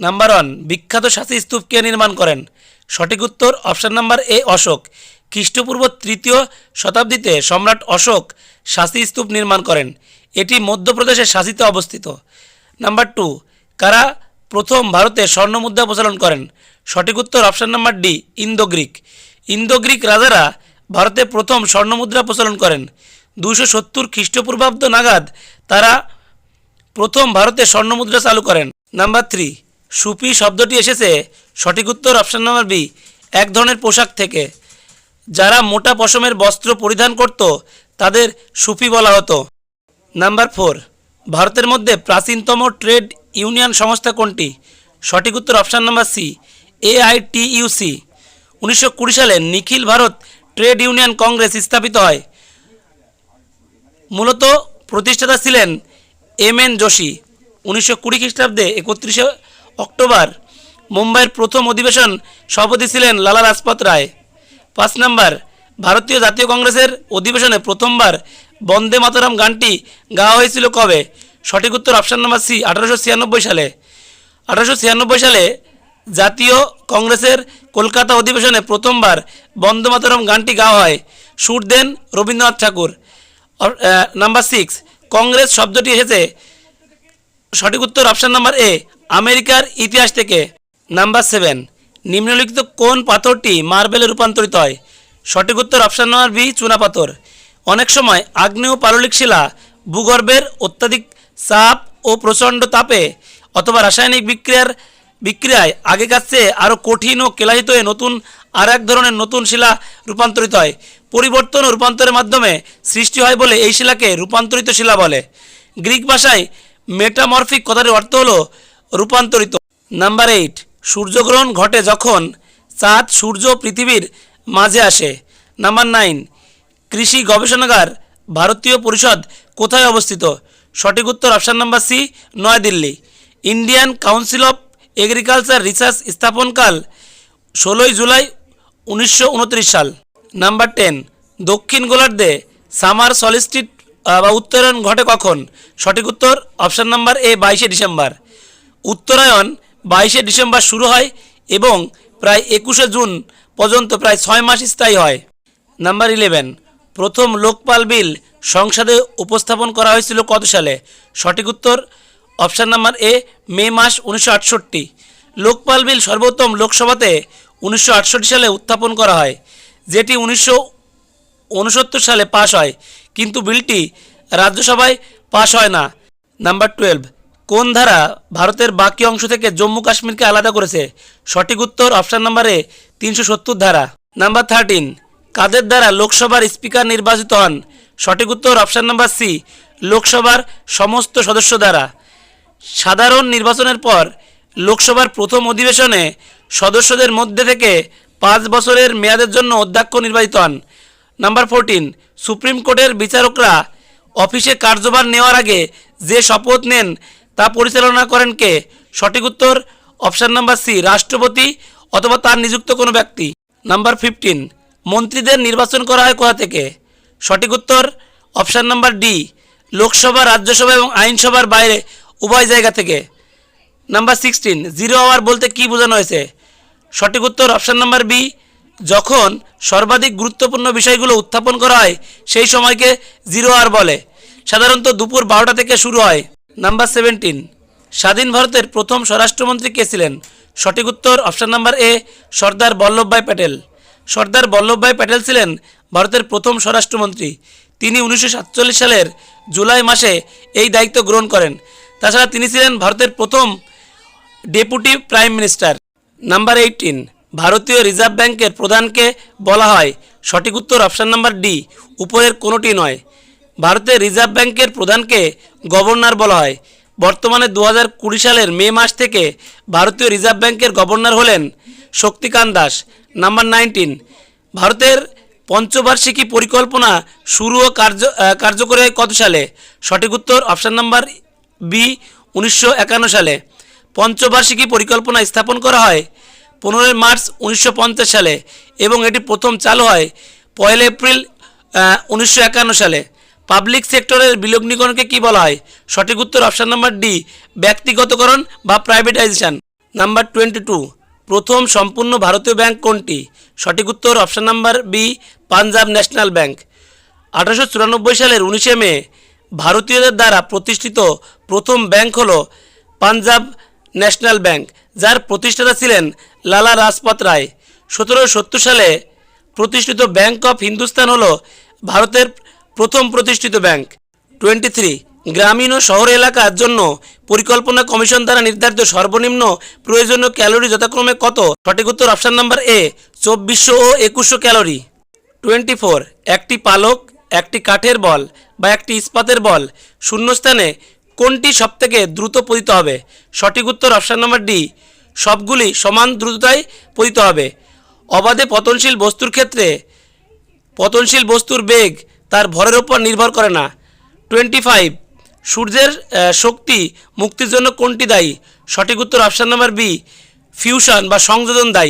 Number one বিখ্যাত সাঁচি স্তূপ কে নির্মাণ করেন? সঠিক উত্তর অপশান নাম্বার এ, অশোক। খ্রিস্টপূর্ব তৃতীয় শতাব্দীতে সম্রাট অশোক সাঁচি স্তূপ নির্মাণ করেন। এটি মধ্যপ্রদেশের সাঁচিতে অবস্থিত। নাম্বার টু কারা প্রথম ভারতে স্বর্ণমুদ্রা প্রচলন করেন? সঠিক উত্তর option number D Indo Greek Indo Greek রাজারা ভারতে প্রথম স্বর্ণমুদ্রা প্রচলন করেন। দুশো সত্তর খ্রিস্টপূর্বাব্দ নাগাদ তারা প্রথম ভারতে স্বর্ণমুদ্রা চালু করেন। নাম্বার থ্রি সুপি শব্দটি এসেছে সঠিক উত্তর অপশান নাম্বার বি, এক ধরনের পোশাক থেকে। যারা মোটা পশমের বস্ত্র পরিধান করত, তাদের সুফি বলা হতো। নাম্বার ফোর, ভারতের মধ্যে প্রাচীনতম ট্রেড ইউনিয়ন সংস্থা কোনটি? সঠিক উত্তর অপশান নাম্বার সি, এআইটিইউসি। উনিশশো কুড়ি সালে নিখিল ভারত ট্রেড ইউনিয়ন কংগ্রেস স্থাপিত হয়। মূলত প্রতিষ্ঠাতা ছিলেন এম এন যোশী। উনিশশো কুড়ি খ্রিস্টাব্দে একত্রিশে অক্টোবর, মুম্বাইয়ের প্রথম অধিবেশন সভাপতি ছিলেন লালা রাজপথ রায়। পাঁচ নম্বর, ভারতীয় জাতীয় কংগ্রেসের অধিবেশনে প্রথমবার বন্দে মাতরম গানটি গাওয়া হয়েছিল কবে? সঠিক উত্তর অপশান নাম্বার সি, আঠারোশো ছিয়ানব্বই সালে। আঠারোশো ছিয়ানব্বই সালে জাতীয় কংগ্রেসের কলকাতা অধিবেশনে প্রথমবার বন্দে মাতরম গানটি গাওয়া হয়। সুর দেন Rabindranath Thakur. Number six Congress শব্দটি এসেছে। সঠিক উত্তর অপশান নাম্বার এ আমেরিকার ইতিহাস থেকে নাম্বার সেভেন। নিম্নলিখিত কোন পাথরটি মার্বেলে রূপান্তরিত হয়? সঠিক উত্তর অপশান নাম্বার বি চুনাপাথর অনেক সময় আগ্নেয় পাললিক শিলা ভূগর্ভের অত্যাধিক চাপ ও প্রচণ্ড তাপে অথবা রাসায়নিক বিক্রিয়ার বিক্রিয়ায় আগেকার চেয়ে আরও কঠিন ও কেলাহিত হয়ে নতুন আর এক ধরনের নতুন শিলা রূপান্তরিত হয়। পরিবর্তন ও রূপান্তরের মাধ্যমে সৃষ্টি হয় বলে এই শিলাকে রূপান্তরিত শিলা বলে। গ্রিক ভাষায় মেটামরফিক কথাটির অর্থ হলো রূপান্তরিত। নাম্বার এইট সূর্যগ্রহণ ঘটে যখন চাঁদ, সূর্য পৃথিবীর মাঝে আসে। নাম্বার নাইন কৃষি গবেষণাগার, ভারতীয় পরিষদ কোথায় অবস্থিত? সঠিক উত্তর option number C New Delhi. Indian Council of Agriculture Research স্থাপনকাল ষোলোই জুলাই উনিশশো উনত্রিশ সাল। নাম্বার টেন দক্ষিণ গোলার্ধে সামার সলিস্টিট বা উত্তরণ ঘটে কখন? সঠিক উত্তর অপশান নাম্বার এ বাইশে ডিসেম্বর। উত্তরায়ণ বাইশে ডিসেম্বর শুরু হয় এবং প্রায় একুশে জুন পর্যন্ত প্রায় ছয় মাস স্থায়ী হয়। নাম্বার ইলেভেন, প্রথম লোকপাল বিল সংসদে উপস্থাপন করা হয়েছিল কত সালে? সঠিক উত্তর অপশান নাম্বার এ, মে মাস উনিশশো আটষট্টি। লোকপাল বিল সর্বোত্তম লোকসভাতে উনিশশো আটষট্টি সালে উত্থাপন করা হয়, যেটি উনিশশো উনসত্তর সালে পাশ হয়, কিন্তু বিলটি রাজ্যসভায় পাশ হয় না। নাম্বার টুয়েলভ কোন ধারা ভারতের বাকি অংশ থেকে জম্মু কাশ্মীরকে আলাদা করেছে? সঠিক উত্তর অপশান নাম্বারে তিনশো সত্তর ধারা। নাম্বার থার্টিন কাদের দ্বারা লোকসভার স্পিকার নির্বাচিত হন? সঠিক উত্তর অপশান নাম্বার সি, লোকসভার সমস্ত সদস্য দ্বারা। সাধারণ নির্বাচনের পর লোকসভার প্রথম অধিবেশনে সদস্যদের মধ্যে থেকে পাঁচ বছরের মেয়াদের জন্য অধ্যক্ষ নির্বাচিত হন। নাম্বার ফোরটিন সুপ্রিম কোর্টের বিচারকরা অফিসে কার্যভার নেওয়ার আগে যে শপথ নেন তা পরিচালনা করেন কে? সঠিক উত্তর, অপশান নাম্বার সি, রাষ্ট্রপতি অথবা তার নিযুক্ত কোনো ব্যক্তি। নাম্বার ফিফটিন মন্ত্রীদের নির্বাচন করা হয় কোথা থেকে? সঠিক উত্তর, option number D, Lok Sabha, Rajya Sabha এবং আইনসভার বাইরে, উভয় জায়গা থেকে। নাম্বার সিক্সটিন জিরো আওয়ার বলতে কি বোঝানো হয়েছে? সঠিক উত্তর, অপশান নাম্বার বি, যখন সর্বাধিক গুরুত্বপূর্ণ বিষয়গুলো উত্থাপন করা হয়, সেই সময়কে জিরো আওয়ার বলে। সাধারণত দুপুর বারোটা থেকে শুরু হয়। নাম্বার সেভেন্টিন স্বাধীন ভারতের প্রথম স্বরাষ্ট্রমন্ত্রী কে ছিলেন? সঠিক উত্তর option number A Sardar Vallabhbhai Patel. Sardar Vallabhbhai Patel ছিলেন ভারতের প্রথম স্বরাষ্ট্রমন্ত্রী। তিনি উনিশশো সাতচল্লিশ সালের জুলাই মাসে এই দায়িত্ব গ্রহণ করেন। তাছাড়া তিনি ছিলেন ভারতের প্রথম deputy prime minister. Number eighteen ভারতীয় রিজার্ভ ব্যাংকের প্রধানকে বলা হয়। সঠিক উত্তর অপশান নাম্বার ডি উপরের কোনোটি নয়। ভারতের রিজার্ভ ব্যাংকের প্রধানকে গভর্নর বলা হয়। বর্তমানে দু সালের মে মাস থেকে ভারতীয় রিজার্ভ ব্যাংকের গভর্নর হলেন শক্তিকান্ত দাস, নাম্বার নাইনটিন। ভারতের পঞ্চবার্ষিকী পরিকল্পনা শুরু ও কার্য কার্যকরী হয় কত সালে? সঠিক উত্তর অপশান নাম্বার বি উনিশশো একান্ন সালে। পঞ্চবার্ষিকী পরিকল্পনা স্থাপন করা হয় পনেরোই মার্চ উনিশশো পঞ্চাশ সালে এবং এটি প্রথম চালু হয় পয়লা এপ্রিল উনিশশো একান্ন সালে। পাবলিক সেক্টরের বিলগ্নীকরণকে কি বলা হয়? সঠিক উত্তর অপশান নাম্বার ডি, ব্যক্তিগতকরণ বা প্রাইভেটাইজেশন নাম্বার টোয়েন্টি টু প্রথম সম্পূর্ণ ভারতীয় ব্যাংক কোনটি? সঠিক উত্তর option number B Punjab national bank. আঠারোশো চুরানব্বই সালের উনিশে মে, ভারতীয়দের দ্বারা প্রতিষ্ঠিত প্রথম ব্যাংক হল পাঞ্জাব ন্যাশনাল ব্যাংক, যার প্রতিষ্ঠাতা ছিলেন লালা রাজপথ রায়। সতেরোশো সত্তর সালে প্রতিষ্ঠিত ব্যাংক অফ হিন্দুস্তান হল ভারতের প্রথম প্রতিষ্ঠিত ব্যাংক। টোয়েন্টি থ্রি, গ্রামীণ ও শহর এলাকার জন্য পরিকল্পনা কমিশন দ্বারা নির্ধারিত সর্বনিম্ন প্রয়োজনীয় ক্যালোরি যথাক্রমে কত? সঠিক উত্তর অপশান নাম্বার এ, চব্বিশশো ও একুশশো ক্যালোরি। টোয়েন্টি ফোর, একটি পালক, একটি কাঠের বল বা একটি ইস্পাতের বল। শূন্যস্থানে কোনটি সবথেকে দ্রুত পতিত হবে? সঠিক উত্তর অপশান নাম্বার ডি, সবগুলি সমান দ্রুততায় পতিত হবে। অবাধে পতনশীল বস্তুর ক্ষেত্রে পতনশীল বস্তুর বেগ তার ভরের উপর নির্ভর করে না। টোয়েন্টি ফাইভ সূর্যের শক্তি মুক্তির জন্য কোনটি দায়ী? সঠিক উত্তর অপশান নাম্বার বি ফিউশন বা সংযোজন দায়ী।